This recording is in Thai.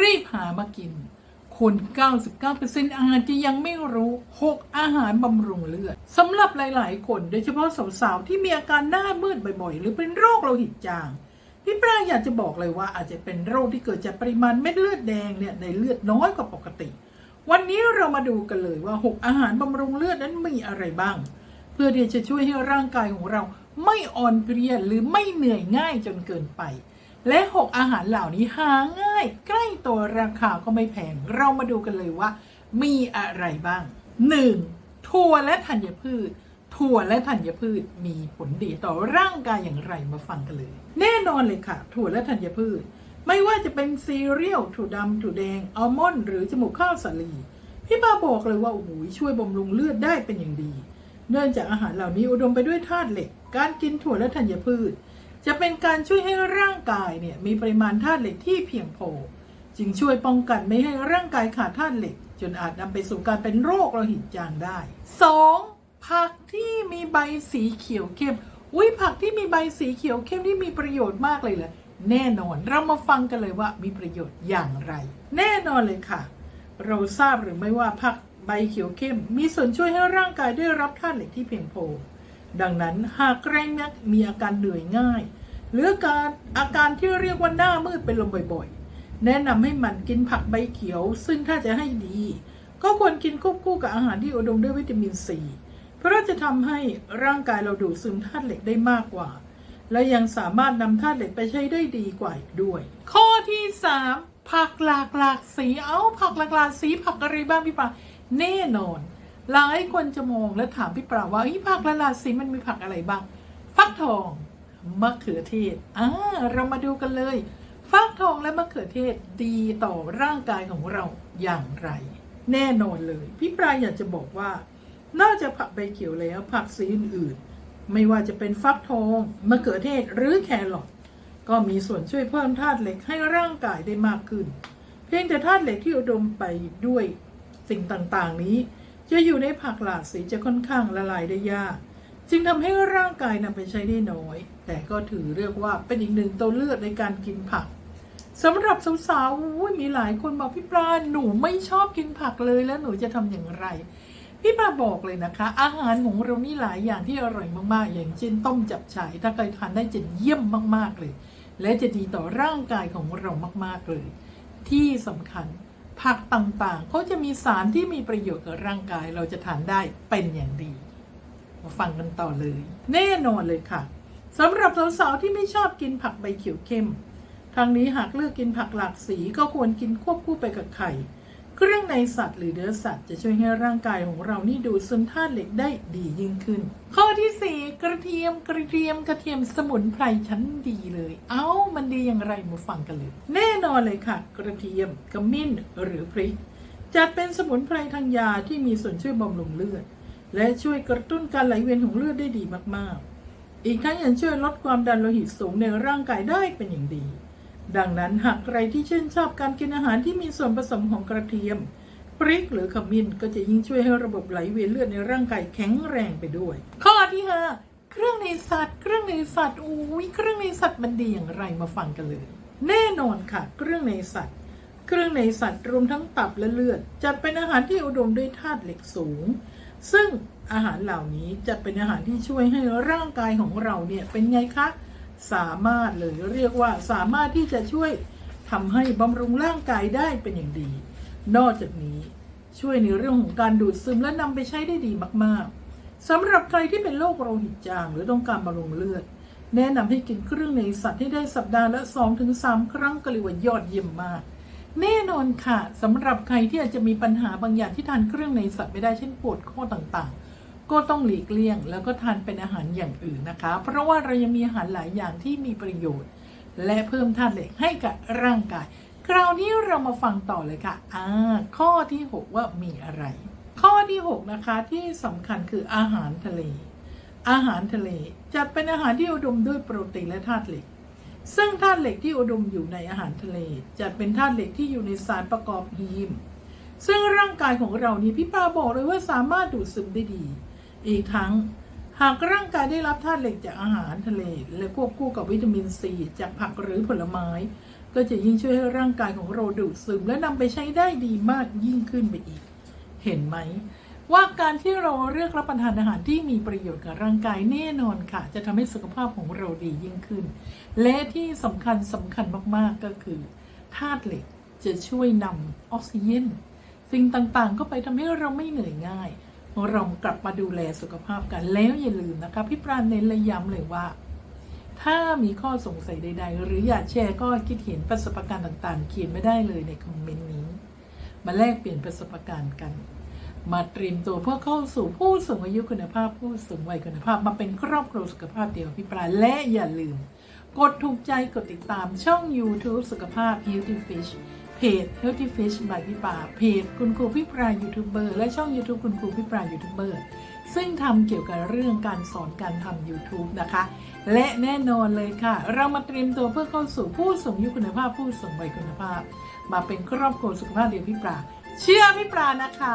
รีบหามากิน คน 99%อาจจะยังไม่รู้ 6 อาหารบำรุงเลือดสำหรับหลาย ๆ คน โดยเฉพาะสาว ๆ ที่มีอาการหน้ามืดบ่อย ๆ หรือเป็นโรคโลหิตจาง พี่ปรางอยากจะบอกเลยว่าอาจจะเป็นโรคที่เกิดจากปริมาณเม็ดเลือดแดงเนี่ยในเลือดน้อยกว่าปกติ วันนี้เรามาดูกันเลยว่า 6 อาหารบำรุงเลือดนั้นมีอะไรบ้าง เพื่อที่จะช่วยให้ร่างกายของเราไม่อ่อนเพลียหรือไม่เหนื่อยง่ายจนเกินไป และ 6 อาหารเหล่านี้หาง่าย ใกล้ตัวราคาก็ไม่แพง เรามาดูกันเลยว่า มีอะไรบ้าง 1. ถั่วและธัญพืชถั่วและธัญพืชมีผลดีต่อร่างกายอย่างไรมาฟังกันเลย แน่นอนเลยค่ะ ถั่วและธัญพืช ไม่ว่าจะเป็นซีเรียลถั่วดำถั่วแดงอัลมอนด์หรือจมูกข้าวสาลีพี่ปาบอกเลยว่าโอ้โหช่วยบำรุงเลือดได้เป็นอย่างดี เนื่องจากอาหารเหล่านี้อุดมไปด้วยธาตุเหล็ก การกินถั่วและธัญพืช จะเป็นการช่วยให้ร่างกายเนี่ยมีปริมาณธาตุเหล็กที่เพียงพอจึงช่วยป้องกันไม่ให้ร่างกายขาดธาตุเหล็ก จนอาจนำไปสู่การเป็นโรคโลหิตจางได้ 2. ผักที่มีใบสีเขียวเข้มอุ้ยผักที่มีใบสีเขียวเข้มที่มีประโยชน์มากเลยเหรอแน่นอนเรามาฟังกันเลยว่ามีประโยชน์อย่างไร แน่นอนเลยค่ะ เราทราบหรือไม่ว่าผักใบเขียวเข้ม มีส่วนช่วยให้ร่างกายได้รับธาตุเหล็กที่เพียงพอดังนั้นหากใครมีอาการเหนื่อยง่าย หรืออาการอาการที่เรียกว่าหน้ามืดเป็นลมบ่อยๆ แนะนำให้มันกินผักใบเขียว ซึ่งถ้าจะให้ดี ก็ควรกินควบคู่กับอาหารที่อุดมด้วยวิตามินซีเพราะจะทำให้ร่างกายเราดูดซึมธาตุเหล็กได้มากกว่า และยังสามารถนำธาตุเหล็กไปใช้ได้ดีกว่าอีกด้วย ข้อที่ 3 ผักหลากหลากสีเอาผักหลากหลากสีผักอะไรบ้างพี่ปาแน่นอน หลายคนจะมองและถามพี่ปราว่าผักหลากหลากสีมันมีผักอะไรบ้าง ฟักทอง มะเขือเทศอ่าเรามาดูกันเลยฟักทองและมะเขือเทศดีต่อร่างกายของเราอย่างไร แน่นอนเลย พี่ปรายอยากจะบอกว่า นอกจากผักใบเขียวแล้วผักสีอื่นๆ ไม่ว่าจะเป็นฟักทองมะเขือเทศหรือแครอทก็มีส่วนช่วยเพิ่มธาตุเหล็กให้ร่างกายได้มากขึ้น เพียงแต่ธาตุเหล็กที่อุดมไปด้วยสิ่งต่างๆนี้ จะอยู่ในผักหลากสีจะค่อนข้างละลายได้ยาก จึงทำให้ร่างกายนำไปใช้ได้น้อย แต่ก็ถือเรียกว่าเป็นอีกหนึ่งตัวเลือกในการกินผักสำหรับสาวๆมีหลายคนบอกพี่ปลาหนูไม่ชอบกินผักเลยแล้วหนูจะทำอย่างไร พี่ปลาบอกเลยนะคะ อาหารของเรานี่หลายอย่างที่อร่อยมากๆ อย่างเช่นต้มจับฉ่ายถ้าใครทานได้จะเยี่ยมมากๆเลย และจะดีต่อร่างกายของเรามากๆเลย ที่สำคัญผักต่างๆเขาจะมีสารที่มีประโยชน์กับร่างกายเราจะทานได้เป็นอย่างดี มาฟังกันต่อเลย แน่นอนเลยค่ะสำหรับสาวๆที่ไม่ชอบกินผักใบเขียวเข้ม ทางนี้หากเลือกกินผักหลากสีก็ควรกินควบคู่ไปกับไข่ เครื่องในสัตว์หรือเนื้อสัตว์จะช่วยให้ร่างกายของเรานี่ดูดซึมธาตุเหล็กได้ดียิ่งขึ้น ข้อที่ 4 กระเทียมกระเทียมกระเทียมสมุนไพรชั้นดีเลย เอ้ามันดีอย่างไรมาฟังกันเลย แน่นอนเลยค่ะ กระเทียมขมิ้นหรือพริกจัดเป็นสมุนไพรทางยาที่มีส่วนช่วยบำรุงเลือด และช่วยกระตุ้นการไหลเวียนของเลือดได้ดีมากๆ อีกทั้งยังช่วยลดความดันโลหิตสูงในร่างกายได้เป็นอย่างดี ดังนั้นหากใครที่ชื่นชอบการกินอาหารที่มีส่วนผสมของกระเทียม พริกหรือขมิ้นก็จะยิ่งช่วยให้ระบบไหลเวียนเลือดในร่างกายแข็งแรงไปด้วย ข้อที่ห้าเครื่องในสัตว์ เครื่องในสัตว์อุ้ยเครื่องในสัตว์มันดีอย่างไรมาฟังกันเลย แน่นอนค่ะ เครื่องในสัตว์ เครื่องในสัตว์รวมทั้งตับและเลือดจัดเป็นอาหารที่อุดมด้วยธาตุเหล็กสูง ซึ่งอาหารเหล่านี้จะเป็นอาหารที่ช่วยให้ร่างกายของเราเนี่ยเป็นไงคะ สามารถเลยเรียกว่าสามารถที่จะช่วยทำให้บำรุงร่างกายได้เป็นอย่างดี นอกจากนี้ช่วยในเรื่องของการดูดซึมและนำไปใช้ได้ดีมากๆสำหรับใครที่เป็นโรคโลหิตจางหรือต้องการบำรุงเลือด แนะนำให้กินเครื่องในสัตว์ให้ได้สัปดาห์ละ 2-3 ครั้งก็เรียกว่ายอดเยี่ยมมาก แน่นอนค่ะสำหรับใครที่อาจจะมีปัญหาบางอย่างที่ทานเครื่องในสัตว์ไม่ได้เช่นปวดข้อต่างๆ ก็ต้องหลีกเลี่ยง แล้วก็ทานเป็นอาหารอย่างอื่นนะคะ เพราะว่าเรายังมีอาหารหลายอย่างที่มีประโยชน์ และเพิ่มธาตุเหล็กให้กับร่างกาย คราวนี้เรามาฟังต่อเลยค่ะอ่าข้อที่ 6 ว่ามีอะไร ข้อที่6นะคะที่สำคัญคืออาหารทะเล อาหารทะเลจัดเป็นอาหารที่อุดมด้วยโปรตีนและธาตุเหล็ก ซึ่งธาตุเหล็กที่อุดมอยู่ในอาหารทะเล จะเป็นธาตุเหล็กที่อยู่ในสารประกอบฮีม ซึ่งร่างกายของเรานี่พี่ปาบอกเลยว่าสามารถดูดซึมได้ดี อีกทั้งหากร่างกายได้รับธาตุเหล็กจากอาหารทะเล และควบคู่กับวิตามินซีจากผักหรือผลไม้ ก็จะยิ่งช่วยให้ร่างกายของเราดูดซึมและนำไปใช้ได้ดีมากยิ่งขึ้นไปอีก เห็นไหม ว่าการที่เราเลือกรับประทานอาหารที่มีประโยชน์กับร่างกายแน่นอนค่ะ จะทำให้สุขภาพของเราดียิ่งขึ้น และที่สำคัญสำคัญมากๆก็คือธาตุเหล็กจะช่วยนำออกซิเจนสิ่งต่างๆ ก็ไปทำให้เราไม่เหนื่อยง่ายเรากลับมาดูแลสุขภาพกันแล้วอย่าลืมนะคะพี่ปราณเน้นและย้ำเลยว่า ถ้ามีข้อสงสัยใด ๆ หรืออยากแชร์ก็คิดเห็นประสบการณ์ต่างๆ เขียนไม่ได้เลยในคอมเมนต์นี้ มาแลกเปลี่ยนประสบการณ์กัน มาเตรียมตัวเพื่อเข้าสู่ผู้สูงอายุคุณภาพ ผู้สูงวัยคุณภาพ มาเป็นครอบครัวสุขภาพเดียวพี่ปราและอย่าลืม กดถูกใจกดติดตามช่อง YouTube สุขภาพ Healthy Fish เพจ Healthy Fish by พี่ปลาเพจคุณครูพี่ปรายูทูบเบอร์และช่อง YouTube คุณครูพี่ปรายูทูบเบอร์ซึ่งทำเกี่ยวกับเรื่องการสอนการทำ YouTube นะคะ และแน่นอนเลยค่ะ เรามาเตรียมตัวเพื่อเข้าสู่ผู้สูงอายุคุณภาพผู้สูงวัยคุณภาพ มาเป็นครอบครัวสุขภาพเดียวพี่ปราเชื่อพี่ปรานะคะ